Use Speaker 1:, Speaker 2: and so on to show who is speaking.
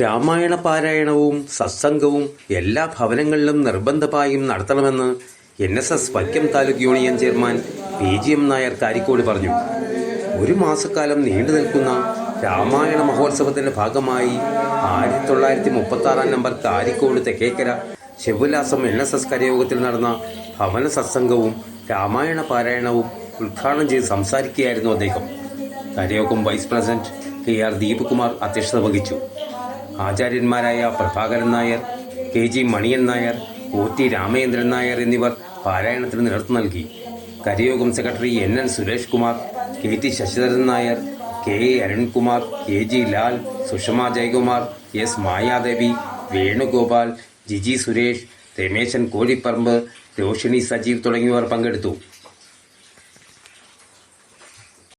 Speaker 1: രാമായണ പാരായണവും സത്സംഗവും എല്ലാ ഭവനങ്ങളിലും നിർബന്ധമായും നടത്തണമെന്ന് N S S Vaikom taluk union chairman P G M Nair Karikode പറഞ്ഞു. ഒരു മാസക്കാലം നീണ്ടു നിൽക്കുന്ന രാമായണ മഹോത്സവത്തിന്റെ ഭാഗമായി ആയിരത്തി തൊള്ളായിരത്തി മുപ്പത്തി ആറാം number Karikode Thekkekara Sivalasam N S S കരയോഗത്തിൽ നടന്ന ഭവന സത്സംഗവും രാമായണ പാരായണവും ഉദ്ഘാടനം ചെയ്ത് സംസാരിക്കുകയായിരുന്നു അദ്ദേഹം. കരയോഗം vice president K R Deep Kumar അധ്യക്ഷത വഹിച്ചു. ആചാര്യന്മാരായ Prabhakaran Nair K G Maniyan Nair O T Ramachandran Nair എന്നിവർ പാരായണത്തിന് നേതൃത്വം നൽകി. കരയോഗം secretary N N Suresh Kumar K T Sasidharan Nair K A Arunkumar K G Lal Sushama Jayakumar S Mayadevi Venugopal Jiji Suresh Rameshan Kozhiparambu Roshini Sajeev തുടങ്ങിയവർ പങ്കെടുത്തു.